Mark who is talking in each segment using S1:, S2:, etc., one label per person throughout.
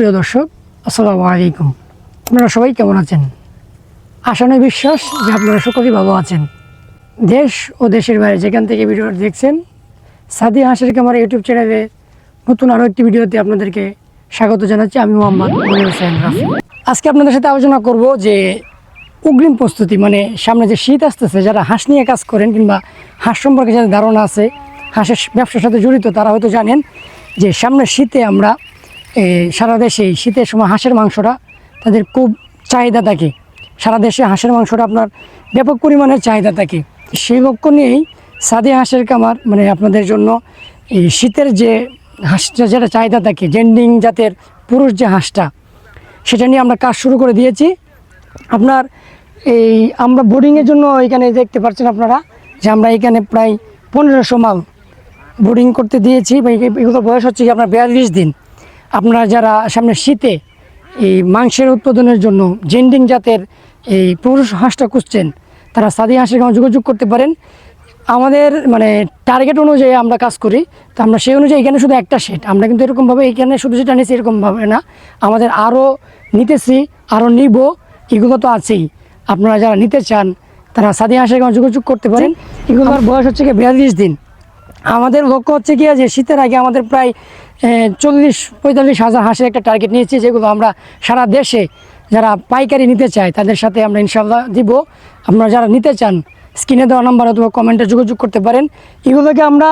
S1: প্রিয় দর্শক, আসসালামু আলাইকুম। আপনারা সবাই কেমন আছেন? আশা নয় বিশ্বাস যে আপনারা সকলেই ভালো আছেন। দেশ ও দেশের বাইরে যেখান থেকে ভিডিওটা দেখছেন সাদি হাসের আমার ইউটিউব চ্যানেলে নতুন আরও একটি ভিডিওতে আপনাদেরকে স্বাগত জানাচ্ছি। আমি মোহাম্মদ মনির হোসেন রাফি। আজকে আপনাদের সাথে আলোচনা করব যে অগ্রিম প্রস্তুতি মানে সামনে যে শীত আসতেছে, যারা হাঁস নিয়ে কাজ করেন কিংবা হাঁস সম্পর্কে যাদের ধারণা আছে, হাঁসের ব্যবসার সাথে জড়িত, তারা হয়তো জানেন যে সামনের শীতে আমরা সারা দেশে শীতের সময় হাঁসের মাংসটা তাদের খুব চাহিদা থাকে। সারা দেশে হাঁসের মাংসটা আপনার ব্যাপক পরিমাণের চাহিদা থাকে। সেই লক্ষ্য নিয়েই সাদে হাঁসের কামার মানে আপনাদের জন্য এই শীতের যে হাঁসটা, যেটা চাহিদা থাকে, জেন্ডিং জাতের পুরুষ যে হাঁসটা, সেটা নিয়ে আমরা কাজ শুরু করে দিয়েছি। আপনার এই আমরা বোর্ডিংয়ের জন্য এখানে দেখতে পাচ্ছেন আপনারা যে আমরা এখানে প্রায় পনেরোশো মাল বোর্ডিং করতে দিয়েছি। বা এগুলোর বয়স হচ্ছে আপনার বিয়াল্লিশ দিন। আপনারা যারা সামনে শীতে এই মাংসের উৎপাদনের জন্য জেন্ডিং জাতের এই পুরুষ হাঁসটা খুঁজছেন তারা সাদি হাঁসের সঙ্গে যোগাযোগ করতে পারেন। আমাদের মানে টার্গেট অনুযায়ী আমরা কাজ করি তো আমরা সেই অনুযায়ী এখানে শুধু একটা সেট আমরা কিন্তু এরকমভাবে এখানে শুধু যেটা নিয়েছি এরকমভাবে না আমাদের আরও নিতেছি আরও নিব এগুলো তো আছেই। আপনারা যারা নিতে চান তারা সাদি হাঁসের সঙ্গে যোগাযোগ করতে পারেন। এগুলোর বয়স হচ্ছে কি বিয়াল্লিশ দিন। আমাদের লক্ষ্য হচ্ছে কি যে শীতের আগে আমাদের প্রায় চল্লিশ, পঁয়তাল্লিশ হাজার হাঁসের একটা টার্গেট নিয়েছি, যেগুলো আমরা সারা দেশে যারা পাইকারি নিতে চায়, তাদের সাথে আমরা ইনশাল্লাহ দিব। আপনারা যারা নিতে চান, স্ক্রিনে দেওয়া নাম্বার অথবা কমেন্টে যোগাযোগ করতে পারেন। এগুলোকে আমরা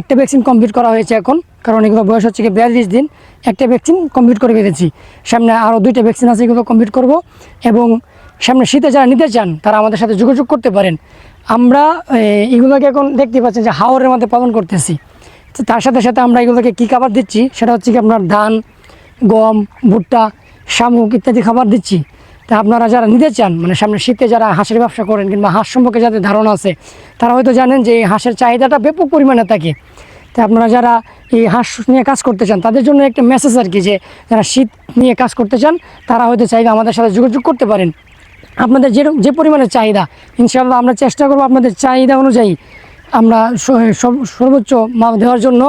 S1: একটা ভ্যাকসিন কমপ্লিট করা হয়েছে এখন, কারণ এগুলো বয়স হচ্ছে কি বিয়াল্লিশ দিন। একটা ভ্যাকসিন কমপ্লিট করে ফেলেছি। সামনে আরও দুইটা ভ্যাকসিন আছে, এগুলো কমপ্লিট করব। এবং সামনে শীতে যারা নিতে চান, তারা আমাদের সাথে যোগাযোগ করতে পারেন। আমরা এগুলোকে এখন দেখতে পাচ্ছেন যে হাওরের মধ্যে পালন করতেছি। তো তার সাথে সাথে আমরা এগুলোকে কী খাবার দিচ্ছি? সেটা হচ্ছে কি আপনার ধান, গম, ভুট্টা, শামুক ইত্যাদি খাবার দিচ্ছি। তা আপনারা যারা নিতে চান মানে সামনে শীতে যারা হাঁসের ব্যবসা করেন কিংবা হাঁস সম্পর্কে যাদের ধারণা আছে, তারা হয়তো জানেন যে এই হাঁসের চাহিদাটা ব্যাপক পরিমাণে থাকে। তা আপনারা যারা এই হাঁস নিয়ে কাজ করতে চান, তাদের জন্য একটা মেসেজ আর কি যে, যারা শীত নিয়ে কাজ করতে চান, তারা হয়তো চাইলে আমাদের সাথে যোগাযোগ করতে পারেন। আপনাদের যে যে পরিমাণে চাহিদা, ইনশাআল্লাহ আমরা চেষ্টা করব আপনাদের চাহিদা অনুযায়ী আমরা সর্বোচ্চ মাপ দেওয়ার জন্য।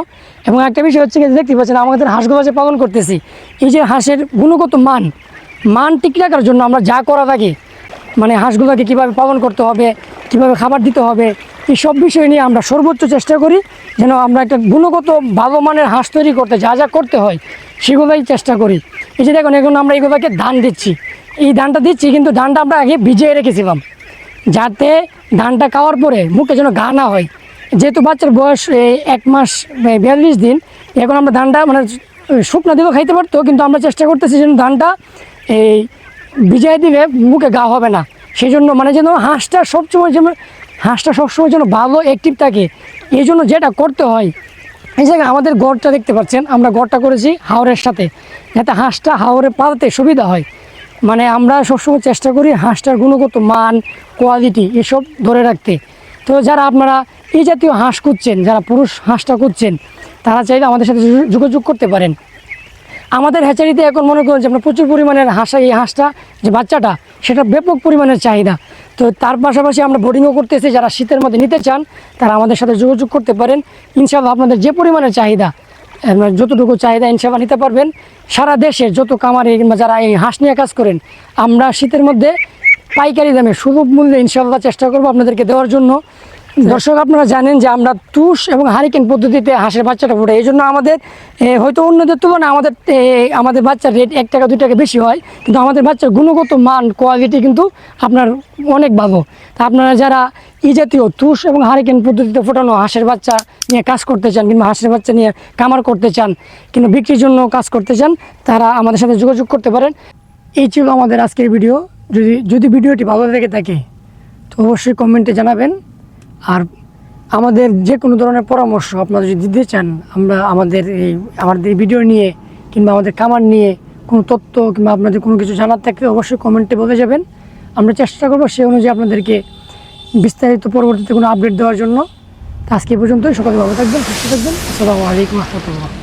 S1: এবং একটা বিষয় হচ্ছে দেখতে পাচ্ছেন আমাদের হাঁসগুলো যে পালন করতেছি। এই যে হাঁসের গুণগত মান মান ঠিক রাখার জন্য আমরা যা করা থাকি মানে হাঁসগুলোকে কীভাবে পালন করতে হবে, কীভাবে খাবার দিতে হবে, এই সব বিষয় নিয়ে আমরা সর্বোচ্চ চেষ্টা করি, যেন আমরা একটা গুণগত ভালো মানের হাঁস তৈরি করতে যা যা করতে হয়, সেগুলোই চেষ্টা করি। এই যে দেখুন, এখন আমরা এগুলোকে ধান দিচ্ছি। এই ধানটা দিচ্ছি, কিন্তু ধানটা আমরা আগে ভিজিয়ে রেখেছিলাম, যাতে ধানটা খাওয়ার পরে মুখে যেন ঘা না হয়। যেহেতু বাচ্চার বয়স এক মাস বিয়াল্লিশ দিন, এখন আমরা ধানটা মানে শুকনো দিলেও খাইতে পারতো, কিন্তু আমরা চেষ্টা করতেছি যেন ধানটা এই ভিজাই দিলে মুখে গা হবে না। সেই জন্য মানে যেন হাঁসটা সবসময় যেন, হাঁসটা সবসময় যেন ভালো অ্যাক্টিভ থাকে। এই জন্য যেটা করতে হয়, এই জায়গায় আমাদের গড়টা দেখতে পাচ্ছেন, আমরা গড়টা করেছি হাওরের সাথে। যাতে হাঁসটা হাওরে পালতে সুবিধা হয়। মানে আমরা সবসময় চেষ্টা করি হাঁসটার গুণগত মান কোয়ালিটি এসব ধরে রাখতে। তো যারা আপনারা এই জাতীয় হাঁস খুঁজছেন, যারা পুরুষ হাঁসটা খুঁজছেন, তারা চাইলে আমাদের সাথে যোগাযোগ করতে পারেন। আমাদের হ্যাচারিতে এখন মনে করুন যে আমরা প্রচুর পরিমাণের হাঁসা, এই হাঁসটা, যে বাচ্চাটা, সেটা ব্যাপক পরিমাণের চাহিদা। তো তার পাশাপাশি আমরা বোর্ডিংও করতেছি, যারা শীতের মধ্যে নিতে চান, তারা আমাদের সাথে যোগাযোগ করতে পারেন। ইনশাআল্লাহ আপনাদের যে পরিমাণের চাহিদা যতটুকু চাহিদা ইনসেবা নিতে পারবেন, সারা দেশে যত কামারে যারা এই হাঁস নিয়ে কাজ করেন, আমরা শীতের মধ্যে পাইকারি দামে সুলভ মূল্যে ইনসেবা চেষ্টা করব আপনাদেরকে দেওয়ার জন্য। দর্শক, আপনারা জানেন যে আমরা তুষ এবং হারিকেন পদ্ধতিতে হাঁসের বাচ্চাটা ফুটে এই জন্য আমাদের হয়তো অন্যদের তুলনায় আমাদের আমাদের বাচ্চার রেট এক টাকা, দুই টাকা বেশি হয়, কিন্তু আমাদের বাচ্চার গুণগত মান কোয়ালিটি কিন্তু আপনার অনেক ভালো। তা আপনারা যারা এই জাতীয় তুষ এবং হারিকেন পদ্ধতিতে ফোটানো হাঁসের বাচ্চা নিয়ে কাজ করতে চান কিংবা হাঁসের বাচ্চা নিয়ে কামার করতে চান কিংবা বিক্রির জন্য কাজ করতে চান, তারা আমাদের সাথে যোগাযোগ করতে পারেন। এই ছিল আমাদের আজকের ভিডিও। যদি যদি ভিডিওটি ভালো লেগে থাকে, তো অবশ্যই কমেন্টে জানাবেন। আর আমাদের যে কোনো ধরনের পরামর্শ আপনারা যদি দিতে চান, আমরা আমাদের এই, আমাদের ভিডিও নিয়ে কিংবা আমাদের কামার নিয়ে কোনো তথ্য কিংবা আপনাদের কোনো কিছু জানার থাকলে অবশ্যই কমেন্টে বলে যাবেন। আমরা চেষ্টা করব সেই অনুযায়ী আপনাদেরকে বিস্তারিত পরবর্তীতে কোনো আপডেট দেওয়ার জন্য। আজকে পর্যন্তই। সকালে ভালো থাকবেন, সুস্থ থাকবেন। আসসালামু আলাইকুম, রহমতুল্লাহ।